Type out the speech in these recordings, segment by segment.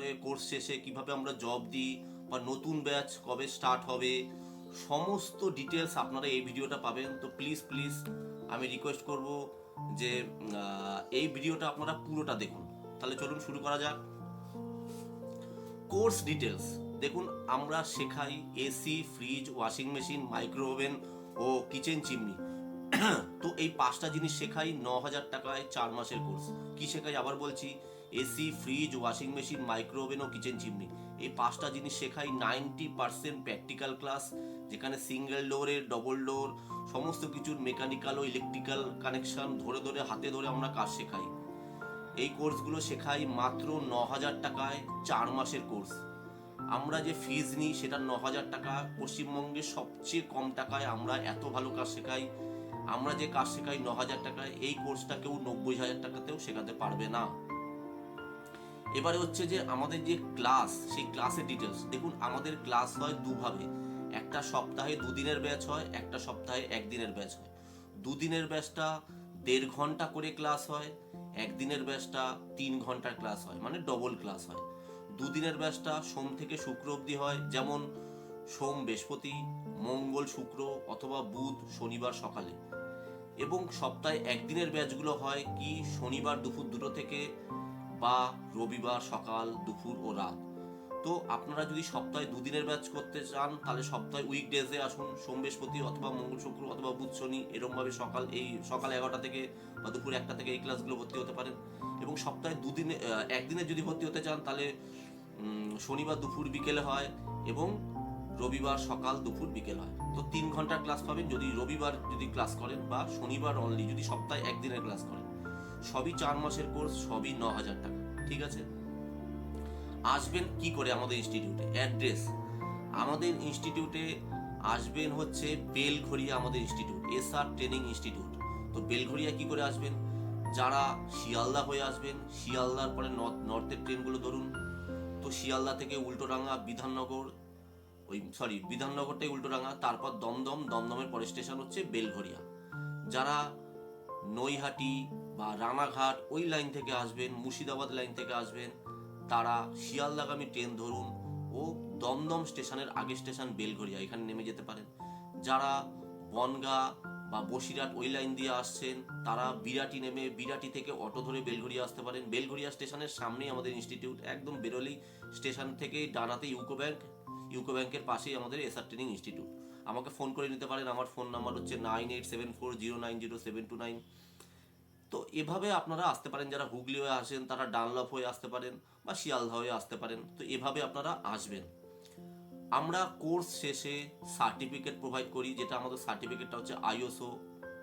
তারপরে কোর্স শেষে কীভাবে আমরা জব দিই বা নতুন ব্যাচ কবে স্টার্ট হবে, সমস্ত ডিটেলস আপনারা এই ভিডিওটা পাবেন। তো প্লিজ প্লিজ আমি রিকোয়েস্ট করব যে এই ভিডিওটা আপনারা পুরোটা দেখুন। তাহলে চলুন শুরু করা যাক। কোর্স ডিটেলস দেখুন আমরা শেখাই AC fridge washing machine micro oven ও কিচেন চিমনি তো এই পাঁচটা জিনিস শেখাই, ন হাজার টাকায় চার মাসের কোর্স কি শেখাই? আবার বলছি AC fridge washing machine micro oven ও কিচেন চিমনি এই পাঁচটা জিনিস শেখাই নাইনটি পার্সেন্ট প্র্যাকটিক্যাল ক্লাস যেখানে সিঙ্গেল ডোরের ডবল ডোর সমস্ত কিছুর মেকানিক্যাল ও ইলেকট্রিক্যাল কানেকশন ধরে ধরে, হাতে ধরে আমরা কাজ শেখাই। এই কোর্সগুলো শেখাই মাত্র ন হাজার টাকায় চার মাসের কোর্স আমরা যে ফিজ নিই, সেটা ন হাজার টাকা। পশ্চিমবঙ্গের সবচেয়ে কম টাকায় আমরা এত ভালো কাজ শেখাই। আমরা যে কাজ শেখাই ন হাজার টাকায়, এই কোর্সটা কেউ নব্বই হাজার টাকাতেও শেখাতে পারবে না। এবারে হচ্ছে যে আমাদের যে ক্লাস সেই ক্লাসের ডিটেলস দেখুন আমাদের ক্লাস হয় দুভাবে। একটা সপ্তাহে দুদিনের ব্যাচ হয়, একটা সপ্তাহে একদিনের ব্যাচ হয়। দুদিনের ব্যাচটা দেড় ঘণ্টা করে ক্লাস হয়, একদিনের ব্যাচটা তিন ঘণ্টার ক্লাস হয় মানে ডবল ক্লাস হয়। দুদিনের ব্যাচটা সোম থেকে শুক্র অবধি হয়, যেমন সোম, বৃহস্পতি, মঙ্গল, শুক্র অথবা বুধ, শনিবার সকালে। এবং সপ্তাহে একদিনের ব্যাচগুলো হয় কি, শনিবার দুপুর দুটো থেকে বা রবিবার সকাল, দুপুর ও রাত। তো আপনারা যদি সপ্তাহে দুদিনের ব্যাচ করতে চান, তাহলে সপ্তাহে উইকডেজে আসুন। সোম বৃহস্পতি অথবা মঙ্গল শুক্র অথবা বুধ শনি এরকমভাবে সকাল এই সকাল এগারোটা থেকে বা দুপুর একটা থেকে এই ক্লাসগুলো ভর্তি হতে পারেন। এবং সপ্তাহে দুদিনে একদিনে যদি ভর্তি হতে চান, তাহলে শনিবার দুপুর বিকেলে হয় এবং রবিবার সকাল, দুপুর বিকেল হয়। তো তিন ঘণ্টার ক্লাস পাবেন। যদি রবিবার যদি ক্লাস করেন বা শনিবার অনলি যদি সপ্তাহে একদিনের ক্লাস করেন। সবই চার মাসের কোর্স, সবই ন হাজার টাকা, ঠিক আছে? আসবেন কি করে আমাদের ইনস্টিটিউটে অ্যাড্রেস আমাদের ইনস্টিটিউটে আসবেন হচ্ছে বেলঘড়িয়া আমাদের institute S R training institute তো বেলঘড়িয়া কি করে আসবেন? যারা শিয়ালদা হয়ে আসবেন, শিয়ালদার পরে নর্থ, নর্থের ট্রেনগুলো ধরুন, তো শিয়ালদা থেকে উল্টোডাঙ্গা বিধাননগর, ওই সরি বিধাননগরটাই উল্টোডাঙ্গা তারপর দমদম, দমদমের পরে স্টেশন হচ্ছে বেলঘড়িয়া। যারা নৈহাটি বা রানাঘাট, ওই লাইন থেকে আসবেন, মুর্শিদাবাদ লাইন থেকে আসবেন, তারা শিয়ালদাগামী ট্রেন ধরুন ও দমদম স্টেশনের আগে স্টেশন বেলঘড়িয়া এখানে নেমে যেতে পারেন। যারা বনগা বা বসিরহাট ওই লাইন দিয়ে আসছেন, তারা বিরাটি নেমে বিরাটি থেকে অটো ধরে বেলঘড়িয়া আসতে পারেন। বেলঘড়িয়া স্টেশনের সামনেই আমাদের ইনস্টিটিউট একদম বেরোলেই স্টেশন থেকে ডানাতে ইউকো ব্যাংক, ইউকো ব্যাংকের পাশেই আমাদের এসআর ট্রেনিং ইনস্টিটিউট আমাকে ফোন করে নিতে পারেন, আমার ফোন নাম্বার হচ্ছে nine eight seven four zero nine zero seven two nine তো এভাবে আপনারা আসতে পারেন, যারা হুগলি হয়ে আসেন, তারা ডানলপ হয়ে আসতে পারেন বা শিয়ালদা হয়ে আসতে পারেন, তো এভাবে আপনারা আসবেন। আমরা কোর্স শেষে সার্টিফিকেট প্রোভাইড করি, যেটা আমাদের সার্টিফিকেটটা হচ্ছে আইওসও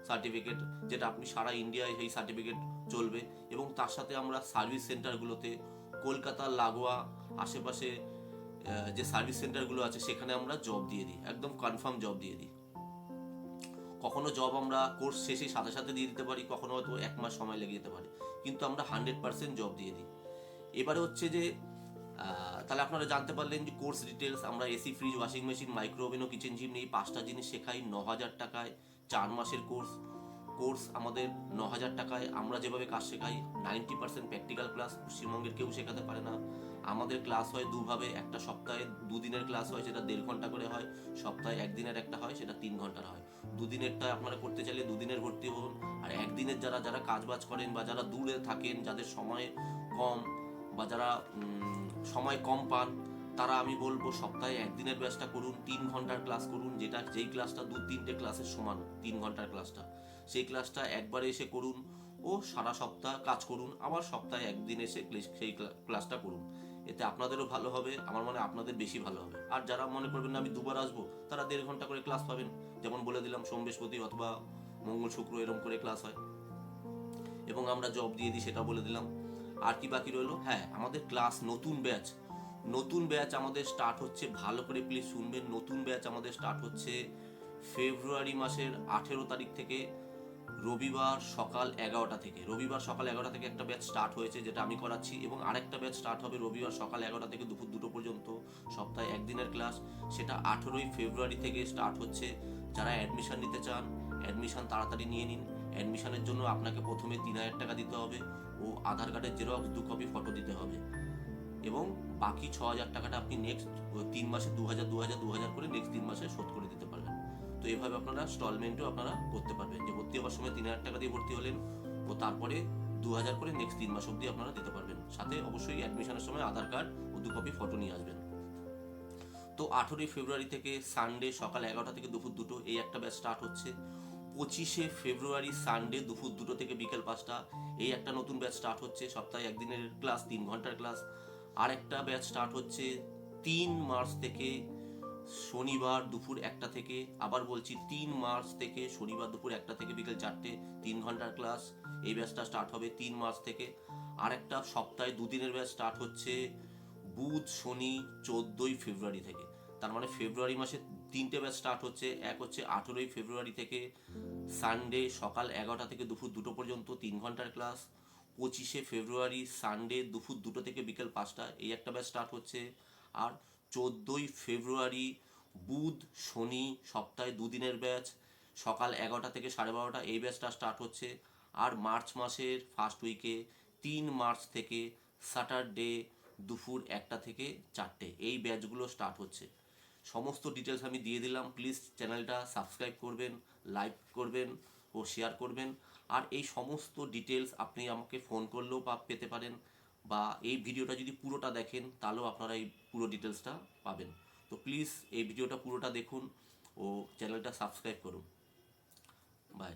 সার্টিফিকেট, যেটা আপনি সারা ইন্ডিয়ায় সেই সার্টিফিকেট চলবে এবং তার সাথে আমরা সার্ভিস সেন্টারগুলোতে কলকাতার লাগোয়া, আশেপাশে যে সার্ভিস সেন্টারগুলো আছে, সেখানে আমরা জব দিয়ে দিই, একদম কনফার্ম জব দিয়ে দিই। কখনো জব আমরা কোর্স শেষে সাথে সাথে দিয়ে দিতে পারি, কখনো হয়তো এক মাস সময় লেগে যেতে পারে। কিন্তু আমরা হান্ড্রেড পার্সেন্ট জব দিয়ে দিই। এবারে হচ্ছে যে তাহলে আপনারা জানতে পারলেন যে কোর্স ডিটেলস আমরা AC fridge washing machine micro oven ও কিচেন জিম এই পাঁচটা জিনিস শেখাই ন হাজার টাকায়, চার মাসের কোর্স কোর্স আমাদের ন হাজার টাকায়, আমরা যেভাবে কাজ শেখাই নাইনটি পার্সেন্ট প্র্যাকটিক্যাল ক্লাস পশ্চিমবঙ্গের কেউ শেখাতে পারে না। আমাদের ক্লাস হয় দুভাবে। একটা সপ্তাহে দুদিনের ক্লাস হয়, সেটা দেড় ঘণ্টা করে হয়, সপ্তাহে একদিনের একটা হয়, সেটা তিন ঘণ্টার হয়। দুদিনেরটা আপনারা করতে চাইলে দুদিনের ভর্তি হন, আর একদিনের যারা যারা কাজবাজ করেন বা যারা দূরে থাকেন, যাদের সময় কম বা যারা সময় কম পান, তারা আমি বলব সপ্তাহে একদিনের ব্যাচটা করুন, তিন ঘণ্টার ক্লাস করুন, যেটা যেই ক্লাসটা দু, তিনটে ক্লাসের সমান, তিন ঘণ্টার ক্লাসটা সেই ক্লাসটা একবারে এসে করুন, ও সারা সপ্তাহ কাজ করুন, আবার সপ্তাহে একদিন এসে সেই ক্লাসটা করুন। এতে আপনাদেরও ভালো হবে, আমার মনে আপনাদের বেশি ভালো হবে। আর যারা মনে করবেন আমি দুবার আসব, তারা দেড় ঘণ্টা করে ক্লাস পাবেন। যেমন বলে দিলাম, সোম, বৃহস্পতি অথবা মঙ্গল, শুক্র এরকম করে ক্লাস হয়। এবং আমরা জব দিয়ে দিই সেটা বলে দিলাম। আর কি বাকি রইল? হ্যাঁ আমাদের ক্লাস নতুন ব্যাচ নতুন ব্যাচ আমাদের স্টার্ট হচ্ছে, ভালো করে প্লিজ শুনবেন, নতুন ব্যাচ আমাদের স্টার্ট হচ্ছে ফেব্রুয়ারি মাসের আঠেরো তারিখ থেকে রবিবার সকাল এগারোটা থেকে। রবিবার সকাল এগারোটা থেকে একটা ব্যাচ স্টার্ট হয়েছে যেটা আমি করাচ্ছি এবং আরেকটা ব্যাচ স্টার্ট হবে রবিবার সকাল এগারোটা থেকে দুপুর দুটো পর্যন্ত, সপ্তাহে একদিনের ক্লাস সেটা আঠেরোই ফেব্রুয়ারি থেকে স্টার্ট হচ্ছে। যারা অ্যাডমিশন নিতে চান অ্যাডমিশন তাড়াতাড়ি নিয়ে নিন। অ্যাডমিশনের জন্য আপনাকে প্রথমে তিন হাজার টাকা দিতে হবে ও আধার কার্ডের জেরক্স দু কপি ফটো দিতে হবে। এবং বাকি ছ হাজার টাকাটা আপনি নেক্সট তিন মাসে দু হাজার দু হাজার দু হাজার করে নেক্সট তিন মাসে শোধ করে দিতে পারবেন। তো এইভাবে আপনারা স্টলমেন্টও আপনারা করতে পারবেন। যে ভর্তি হওয়ার সময় তিন হাজার টাকা দিয়ে ভর্তি হলেন ও তারপরে দু হাজার করে নেক্সট তিন মাস অবধি আপনারা দিতে পারবেন। সাথে অবশ্যই অ্যাডমিশনের সময় আধার কার্ড ও দু কপি ফটো নিয়ে আসবেন। তো আঠেরোই ফেব্রুয়ারি থেকে সানডে সকাল এগারোটা থেকে দুপুর দুটো, এই একটা ব্যাচ স্টার্ট হচ্ছে। পঁচিশে ফেব্রুয়ারি সানডে দুপুর দুটো থেকে বিকেল পাঁচটা, এই একটা নতুন ব্যাচ স্টার্ট হচ্ছে। সপ্তাহে একদিনের ক্লাস তিন ঘণ্টার ক্লাস আর একটা ব্যাচ স্টার্ট হচ্ছে তিন মার্চ থেকে শনিবার দুপুর একটা থেকে, আবার বলছি তিন মার্চ থেকে, শনিবার দুপুর একটা থেকে বিকেল চারটে, তিন ঘণ্টার ক্লাস। এই ব্যাচটা স্টার্ট হবে তিন মার্চ থেকে। আর একটা সপ্তাহে দুদিনের ব্যাচ স্টার্ট হচ্ছে বুধ, শনি, চোদ্দোই ফেব্রুয়ারি থেকে। তার মানে ফেব্রুয়ারি মাসে তিনটে ব্যাচ স্টার্ট হচ্ছে, এক হচ্ছে আঠেরোই ফেব্রুয়ারি থেকে সানডে সকাল এগারোটা থেকে দুপুর দুটো পর্যন্ত তিন ঘণ্টার ক্লাস। পঁচিশে ফেব্রুয়ারি সানডে দুপুর দুটো থেকে বিকেল পাঁচটা এই একটা ব্যাচ স্টার্ট হচ্ছে। আর চোদ্দোই ফেব্রুয়ারি, বুধ, শনি, সপ্তাহে দুদিনের ব্যাচ, সকাল এগারোটা থেকে সাড়ে বারোটা এই ব্যাচটা স্টার্ট হচ্ছে। আর মার্চ মাসের ফার্স্ট উইকে তিন মার্চ থেকে স্যাটারডে দুপুর একটা থেকে চারটে এই ব্যাচগুলো স্টার্ট হচ্ছে। সমস্ত ডিটেলস আমি দিয়ে দিলাম। প্লিজ চ্যানেলটা সাবস্ক্রাইব করবেন লাইক করবেন ও শেয়ার করবেন। আর এই সমস্ত ডিটেলস আপনি আমাকে ফোন করলেও পেতে পারেন। বা এই ভিডিওটা যদি পুরোটা দেখেন, তাহলেও আপনারা এই পুরো ডিটেলসটা পাবেন। তো প্লিজ এই ভিডিওটা পুরোটা দেখুন ও চ্যানেলটা সাবস্ক্রাইব করুন। বাই